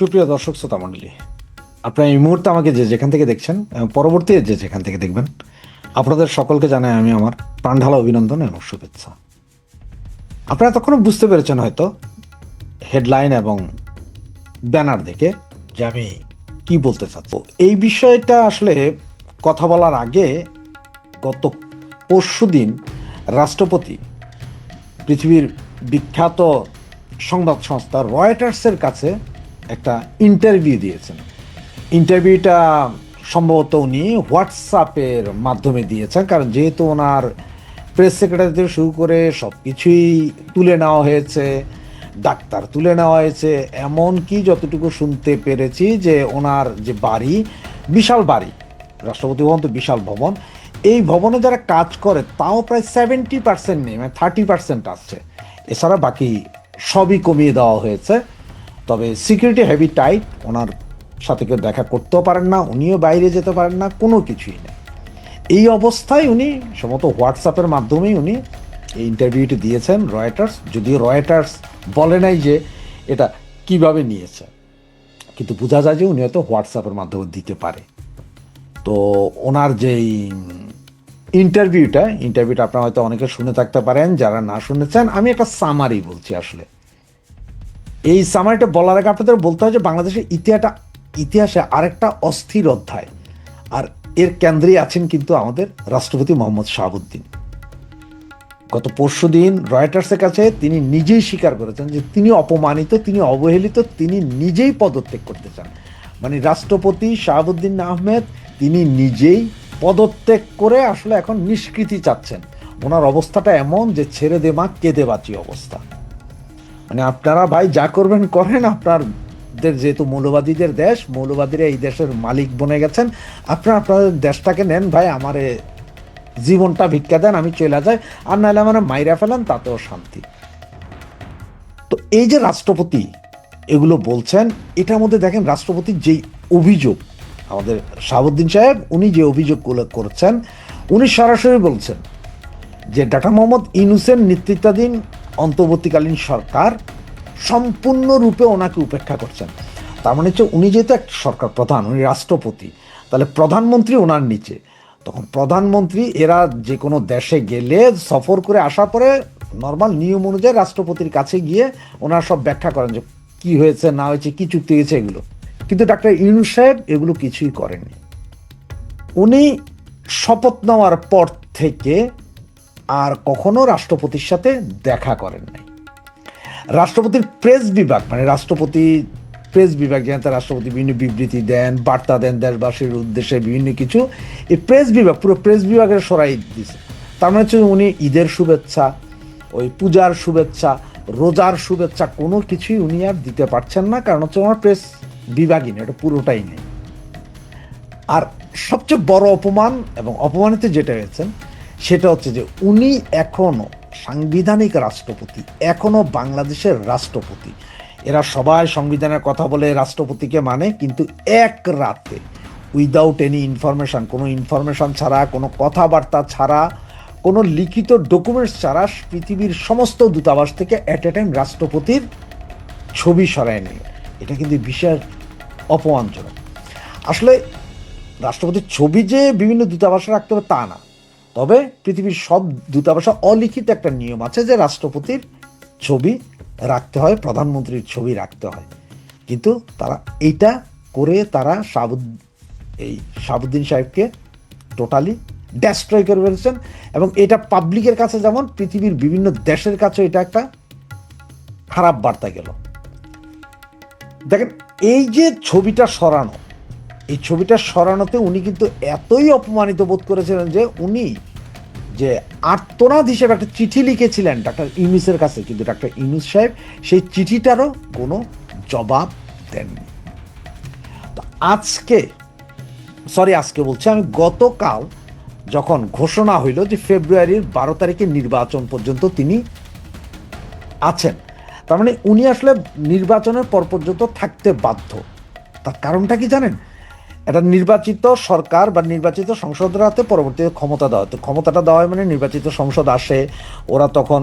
সুপ্রিয় দর্শক শ্রোতা মণ্ডলী আপনারা এই মুহূর্তে আমাকে যে যেখান থেকে দেখছেন পরবর্তী যে যেখান থেকে দেখবেন, আপনাদের সকলকে জানাই আমি আমার প্রাণঢালা অভিনন্দন এবং শুভেচ্ছা। আপনারা তখনও বুঝতে পেরেছেন হয়তো হেডলাইন এবং ব্যানার দেখে যে আমি কি বলতে চাচ্ছি। এই বিষয়টা আসলে কথা বলার আগে গত পরশু দিন রাষ্ট্রপতি পৃথিবীর বিখ্যাত সংবাদ সংস্থা রয়টার্সের কাছে একটা ইন্টারভিউ দিয়েছেন। ইন্টারভিউটা সম্ভবত উনি হোয়াটসঅ্যাপের মাধ্যমে দিয়েছেন, কারণ যেহেতু ওনার প্রেস সেক্রেটারি থেকে শুরু করে সব কিছুই তুলে নেওয়া হয়েছে, ডাক্তার তুলে নেওয়া হয়েছে এমন কি যতটুকু শুনতে পেরেছি যে ওনার যে বাড়ি, বিশাল বাড়ি, রাষ্ট্রপতি ভবন তো বিশাল ভবন, এই ভবনে যারা কাজ করে তাও প্রায় সেভেন্টি পার্সেন্ট নেই মানে থার্টি পার্সেন্ট আসছে। এছাড়া বাকি সবই কমিয়ে দেওয়া হয়েছে। তবে সিকিউরিটি হেভি টাইট ওনার সাথে কেউ দেখা করতেও পারেন না, উনিও বাইরে যেতে পারেন না, কোনো কিছুই নেই। এই অবস্থায় উনি সম্ভবত হোয়াটসঅ্যাপের মাধ্যমেই উনি এই ইন্টারভিউটি দিয়েছেন রয়টার্স যদিও রয়টার্স বলে নাই যে এটা কীভাবে নিয়েছে, কিন্তু বোঝা যায় যে উনি হয়তো হোয়াটসঅ্যাপের মাধ্যমে দিতে পারে। তো ওনার যেই ইন্টারভিউটা ইন্টারভিউটা আপনারা হয়তো অনেকে শুনে থাকতে পারেন, যারা না শুনেছেন, আমি একটা সামারি বলছি আসলে। এই সামারিটা বলার আগে আপনাদের বলতে হয় যে বাংলাদেশের ইতিহাসটা, ইতিহাসে আরেকটা অস্থির অধ্যায়। আর এর কেন্দ্রে আছেন কিন্তু আমাদের রাষ্ট্রপতি মোহাম্মদ শাহাবুদ্দিন। গত পরশু দিন রয়টার্সের কাছে তিনি নিজেই স্বীকার করেছেন যে তিনি অপমানিত, তিনি অবহেলিত, তিনি নিজেই পদত্যাগ করতে চান। মানে রাষ্ট্রপতি শাহাবুদ্দিন আহমেদ তিনি নিজেই পদত্যাগ করে আসলে এখন নিষ্কৃতি চাচ্ছেন। ওনার অবস্থাটা এমন যে ছেড়ে দে মা কেঁদে বাঁচি অবস্থা। মানে আপনারা ভাই যা করবেন করেন, আপনাদের যেহেতু মৌলবাদীদের দেশ, মৌলবাদীরা এই দেশের মালিক বনে গেছেন। আপনারা আপনাদের দেশটাকে নেন ভাই, আমারে জীবনটা ভিক্ষা দেন, আমি চলে যাই। আর নাহলে আমার মাইরা ফেলেন, তাতেও শান্তি। তো এই যে রাষ্ট্রপতি এগুলো বলছেন, এটার মধ্যে দেখেন রাষ্ট্রপতির যেই অভিযোগ, আমাদের শাহাবুদ্দিন সাহেব, উনি যে অভিযোগগুলো করছেন, উনি সরাসরি বলছেন যে, ডাক্তার মোহাম্মদ ইনুসেন নেতৃত্বাধীন অন্তর্বর্তীকালীন সরকার সম্পূর্ণরূপে ওনাকে উপেক্ষা করছেন। তার মানে হচ্ছে উনি যেহেতু এক সরকার প্রধান, উনি রাষ্ট্রপতি, তাহলে প্রধানমন্ত্রী ওনার নিচে। তখন প্রধানমন্ত্রী এরা যে কোনো দেশে গেলে সফর করে আসার পরে নর্মাল নিয়ম অনুযায়ী রাষ্ট্রপতির কাছে গিয়ে ওনারা সব ব্যাখ্যা করেন যে কী হয়েছে, না হয়েছে, কি চুক্তি হয়েছে এগুলো। কিন্তু ডাক্তার ইউনুস সাহেব এগুলো কিছুই করেননি। উনি শপথ নেওয়ার পর থেকে আর কখনো রাষ্ট্রপতির সাথে দেখা করেন নাই। রাষ্ট্রপতির প্রেস বিভাগ মানে রাষ্ট্রপতি প্রেস বিভাগ যেন রাষ্ট্রপতি বিভিন্ন বিবৃতি দেন, বার্তা দেন দেশবাসীর উদ্দেশ্যে বিভিন্ন কিছু, এই প্রেস বিভাগ, পুরো প্রেস বিভাগের সরাই দিয়েছে তার মানে হচ্ছে উনি ঈদের শুভেচ্ছা, ওই পূজার শুভেচ্ছা, রোজার শুভেচ্ছা, কোনো কিছুই উনি আর দিতে পারছেন না, কারণ হচ্ছে ওনার প্রেস বিভাগই নেই এটা পুরোটাই নেই। আর সবচেয়ে বড় অপমান এবং অপমানিত যেটা হয়েছেন সেটা হচ্ছে যে উনি এখনও সাংবিধানিক রাষ্ট্রপতি, এখনও বাংলাদেশের রাষ্ট্রপতি। এরা সবাই সংবিধানের কথা বলে রাষ্ট্রপতিকে মানে কিন্তু এক রাতে উইদাউট এনি ইনফরমেশন কোনো ইনফরমেশন ছাড়া, কোনো কথাবার্তা ছাড়া, কোনো লিখিত ডকুমেন্টস ছাড়া পৃথিবীর সমস্ত দূতাবাস থেকে অ্যাট এ টাইম রাষ্ট্রপতির ছবি সরায় নেই এটা কিন্তু বিশেষ অপমানজনক। আসলে রাষ্ট্রপতির ছবি যে বিভিন্ন দূতাবাসে রাখতে হবে তা না। তবে পৃথিবীর সব দূতাবাসে অলিখিত একটা নিয়ম আছে যে রাষ্ট্রপতির ছবি রাখতে হয়, প্রধানমন্ত্রীর ছবি রাখতে হয়। কিন্তু তারা এইটা করে তারা শাহাবুদ এই সাবুদ্দিন সাহেবকে টোটালি ডেস্ট্রয় করে ফেলেছেন এবং এটা পাবলিকের কাছে যেমন পৃথিবীর বিভিন্ন দেশের কাছে এটা একটা খারাপ বার্তা গেল। দেখেন, এই যে ছবিটা সরানো, এই ছবিটা সরানোতে উনি কিন্তু এতই অপমানিত বোধ করেছিলেন যে উনি যে আর্তনাদ হিসেবে একটা চিঠি লিখেছিলেন ডাক্তার ইউনুসের কাছে, কিন্তু ডাক্তার ইউনুস সাহেব সেই চিঠিটারও কোনো জবাব দেননি। তো আজকে, সরি, আজকে বলছি, আমি গতকাল যখন ঘোষণা হইল যে ফেব্রুয়ারির বারো তারিখে নির্বাচন পর্যন্ত তিনি আছেন, তার মানে উনি আসলে নির্বাচনের পর পর্যন্ত থাকতে বাধ্য। তার কারণটা কি জানেন? একটা নির্বাচিত সরকার বা নির্বাচিত সংসদের হাতে পরবর্তীতে ক্ষমতা দেওয়া তো ক্ষমতাটা দেওয়া মানে নির্বাচিত সংসদ আসে, ওরা তখন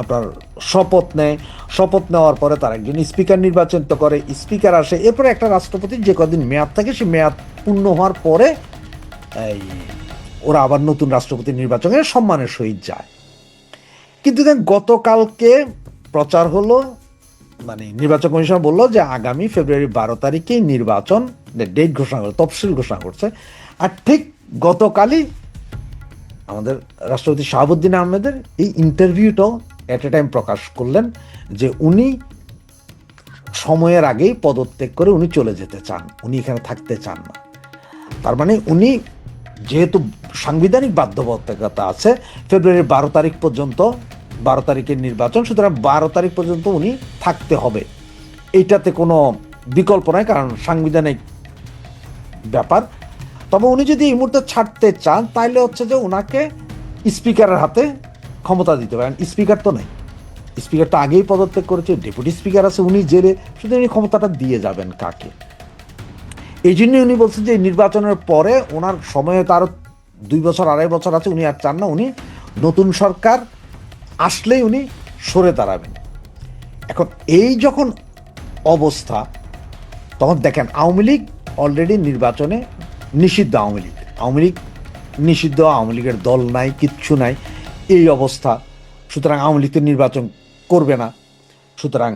আপনার শপথ নেয়। শপথ নেওয়ার পরে তার একজন স্পিকার নির্বাচন তো করে, স্পিকার আসে। এরপরে একটা রাষ্ট্রপতির যে কদিন মেয়াদ থাকে, সে মেয়াদ পূর্ণ হওয়ার পরে এই ওরা আবার নতুন রাষ্ট্রপতি নির্বাচনের সম্মানের সহিত যায়। কিন্তু গতকালকে প্রচার হলো মানে নির্বাচন কমিশন বলল যে আগামী ফেব্রুয়ারি বারো তারিখেই নির্বাচন ডেট ঘোষণা করে তফসিল ঘোষণা করছে। আর ঠিক গতকালই আমাদের রাষ্ট্রপতি শাহাবুদ্দিন আহমেদের এই ইন্টারভিউটাও অ্যাট এ টাইম প্রকাশ করলেন যে উনি সময়ের আগেই পদত্যাগ করে উনি চলে যেতে চান, উনি এখানে থাকতে চান না। তার মানে উনি যেহেতু সাংবিধানিক বাধ্যবাধকতা আছে ফেব্রুয়ারির বারো তারিখ পর্যন্ত বারো তারিখের নির্বাচন, সুতরাং বারো তারিখ পর্যন্ত উনি থাকতে হবে। এইটাতে কোনো বিকল্প নয় কারণ সাংবিধানিক ব্যাপার। তবে উনি যদি এই মুহূর্তে ছাড়তে চান তাহলে হচ্ছে যে ওনাকে স্পিকারের হাতে ক্ষমতা দিতে পারেন স্পিকার তো নেই। স্পিকার তো আগেই পদত্যাগ করেছে, ডেপুটি স্পিকার আছে, উনি জেলে, শুধু উনি ক্ষমতাটা দিয়ে যাবেন কাকে? এই জন্যই উনি বলছেন যে নির্বাচনের পরে ওনার সময়ে তারও দুই বছর, আড়াই বছর আছে, উনি আর চান না। উনি নতুন সরকার আসলেই উনি সরে দাঁড়াবেন। এখন এই যখন অবস্থা, তখন দেখেন আওয়ামী লীগ অলরেডি নির্বাচনে নিষিদ্ধ আওয়ামী লীগ। আওয়ামী লীগ নিষিদ্ধ, আওয়ামী লীগের দল নাই, কিচ্ছু নাই। এই অবস্থা, সুতরাং আওয়ামী লীগ তো নির্বাচন করবে না। সুতরাং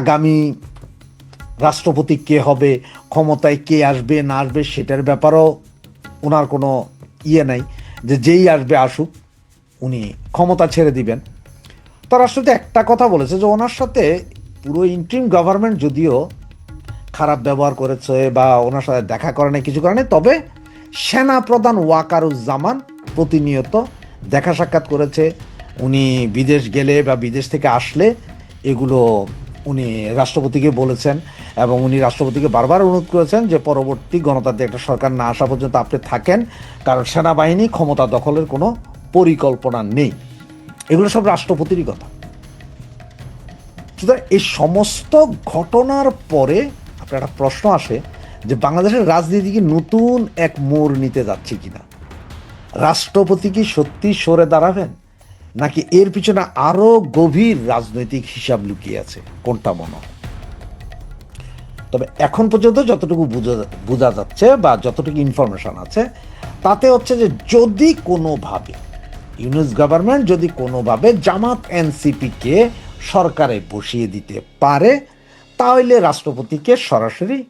আগামী রাষ্ট্রপতি কে হবে, ক্ষমতায় কে আসবে, না আসবে, সেটার ব্যাপারেও ওনার কোনো ইয়ে নাই। যে যেই আসবে আসুক, উনি ক্ষমতা ছেড়ে দিবেন। তো রাষ্ট্রপতি একটা কথা বলেছে যে ওনার সাথে পুরো ইন্ট্রিম গভর্নমেন্ট যদিও খারাপ ব্যবহার করেছে বা ওনার সাথে দেখা করে নাই, কিছু করে নাই, তবে সেনা প্রধান ওয়াকারুজ্জামান প্রতিনিয়ত দেখা সাক্ষাৎ করেছে। উনি বিদেশ গেলে বা বিদেশ থেকে আসলে এগুলো উনি রাষ্ট্রপতিকে বলেছেন এবং উনি রাষ্ট্রপতিকে বারবার অনুরোধ করেছেন যে পরবর্তী গণতান্ত্রিক একটা সরকার না আসা পর্যন্ত আপনি থাকেন, কারণ সেনাবাহিনী ক্ষমতা দখলের কোনো পরিকল্পনা নেই। এগুলো সব রাষ্ট্রপতিরই কথা। সুতরাং এই সমস্ত ঘটনার পরে আপনার একটা প্রশ্ন আসে যে বাংলাদেশের রাজনীতি কি নতুন এক মোড় নিতে যাচ্ছে কিনা? রাষ্ট্রপতি কি সত্যি সরে দাঁড়াবেন? নাকি এর পিছনে আরও গভীর রাজনৈতিক হিসাব লুকিয়ে আছে? কোনটা মনে তবে এখন পর্যন্ত যতটুকু বোঝা যাচ্ছে বা যতটুকু ইনফরমেশন আছে, তাতে হচ্ছে যে যদি কোনোভাবে ইউনুস গভর্নমেন্ট যদি কোনোভাবে জামাত এনসিপিকে সরকারে বসিয়ে দিতে পারে, তাহলে রাষ্ট্রপতিকে সরাসরি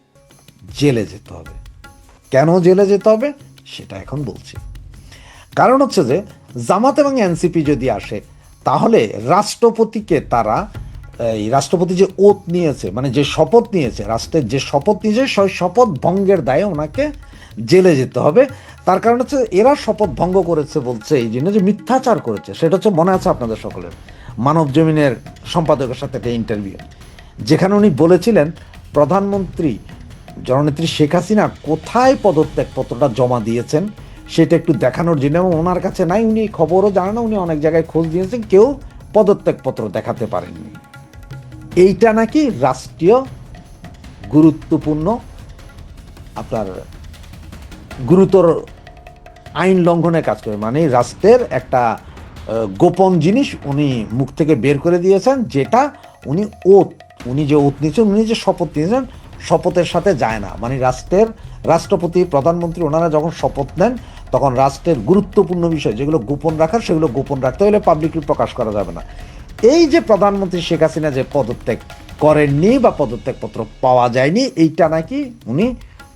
জেলে যেতে হবে। কেন জেলে যেতে হবে? সেটা এখন বলছি। কারণ হচ্ছে যে, জামাত এবং এনসিপি যদি আসে, তাহলে রাষ্ট্রপতিকে তারা, এই রাষ্ট্রপতি যে ওত নিয়েছে মানে যে শপথ নিয়েছে, রাষ্ট্রের যে শপথ নিয়েছে, সেই শপথ ভঙ্গের দায়ে ওনাকে জেলে যেতে হবে। তার কারণ হচ্ছে এরা শপথ ভঙ্গ করেছে বলছে এই জন্য যে মিথ্যাচার করেছে। সেটা হচ্ছে মনে আছে আপনাদের সকলের? মানব জমিনের সম্পাদকের সাথে একটা ইন্টারভিউ যেখানে উনি বলেছিলেন, প্রধানমন্ত্রী জননেত্রী শেখ হাসিনা কোথায় পদত্যাগপত্রটা জমা দিয়েছেন, সেটা একটু দেখানোর জন্য। এবং ওনার কাছে নাই, উনি খবরও জানেন না, উনি অনেক জায়গায় খোঁজ দিয়েছেন কেউ পদত্যাগপত্র দেখাতে পারেননি। এইটা নাকি রাষ্ট্রীয় গুরুত্বপূর্ণ আপনার গুরুতর আইন লঙ্ঘনের কাজ করে। মানে রাষ্ট্রের একটা গোপন জিনিস উনি মুখ থেকে বের করে দিয়েছেন, যেটা উনি ওত, উনি যে ওত নিয়েছেন, উনি যে শপথ নিয়েছেন, শপথের সাথে যায় না। মানে রাষ্ট্রের রাষ্ট্রপতি, প্রধানমন্ত্রী, ওনারা যখন শপথ নেন, তখন রাষ্ট্রের গুরুত্বপূর্ণ বিষয়, যেগুলো গোপন রাখার, সেগুলো গোপন রাখতে হলে পাবলিকলি প্রকাশ করা যাবে না। এই যে প্রধানমন্ত্রী শেখ হাসিনা যে পদত্যাগ করেননি বা পদত্যাগপত্র পাওয়া যায়নি, এইটা নাকি উনি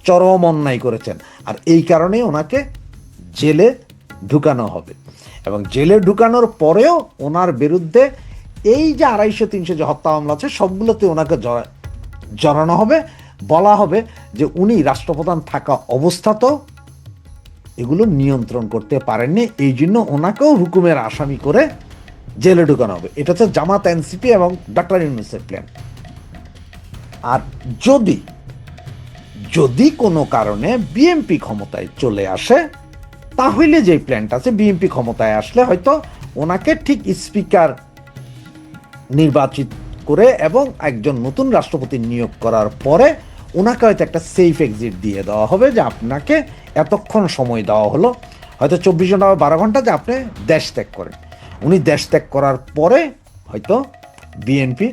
চরম অন্যায় করেছেন। আর এই কারণে ওনাকে জেলে ঢুকানো হবে। এবং জেলে ঢুকানোর পরেও ওনার বিরুদ্ধে এই যে আড়াইশো, তিনশো যে হত্যা মামলা আছে, সবগুলোতে ওনাকে জড়া- জড়ানো হবে। বলা হবে যে উনি রাষ্ট্রপ্রধান থাকা অবস্থাতেও এগুলো নিয়ন্ত্রণ করতে পারেননি। এই জন্য ওনাকেও হুকুমের আসামি করে জেলে ঢুকানো হবে। এটা হচ্ছে জামাত এনসিপি এবং ডক্টর ইউনুসের প্ল্যান আর যদি যদি কোনো কারণে বিএমপি ক্ষমতায় চলে আসে, তাহলে যে প্ল্যানটা আছে বিএমপি ক্ষমতায় আসলে হয়তো ওনাকে ঠিক স্পিকার নির্বাচিত করে এবং একজন নতুন রাষ্ট্রপতি নিয়োগ করার পরে ওনাকে হয়তো একটা সেফ এক্সিট দিয়ে দেওয়া হবে, যে আপনাকে এতক্ষণ সময় দেওয়া হলো। হয়তো চব্বিশ ঘণ্টা বা বারো ঘণ্টা যে আপনি দেশ ত্যাগ করেন। উনি দেশ ত্যাগ করার পরে হয়তো বিএনপি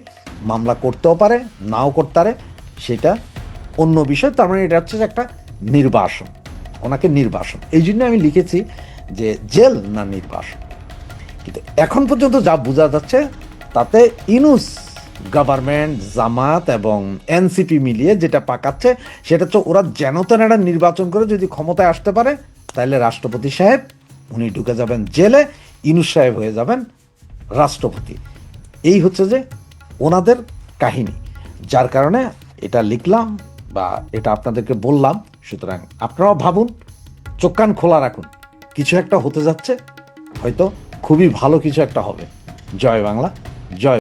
মামলা করতেও পারে, নাও করতে পারে, সেটা অন্য বিষয়, তার মানে এটা হচ্ছে যে একটা নির্বাসন, ওনাকে নির্বাসন। এই জন্য আমি লিখেছি যে জেল না নির্বাসন। কিন্তু এখন পর্যন্ত যা বোঝা যাচ্ছে, তাতে ইনুস গভর্নমেন্ট, জামাত এবং এনসিপি মিলিয়ে যেটা পাকাচ্ছে, সেটা হচ্ছে ওরা যেন তেন একটা নির্বাচন করে যদি ক্ষমতায় আসতে পারে, তাহলে রাষ্ট্রপতি সাহেব, উনি ঢুকে যাবেন জেলে, ইনুস সাহেব হয়ে যাবেন রাষ্ট্রপতি। এই হচ্ছে যে ওনাদের কাহিনী। যার কারণে এটা লিখলাম বা এটা আপনাদেরকে বললাম, সুতরাং আপনারাও ভাবুন, চোখ কান খোলা রাখুন। কিছু একটা হতে যাচ্ছে, হয়তো খুবই ভালো কিছু একটা হবে। জয় বাংলা, জয়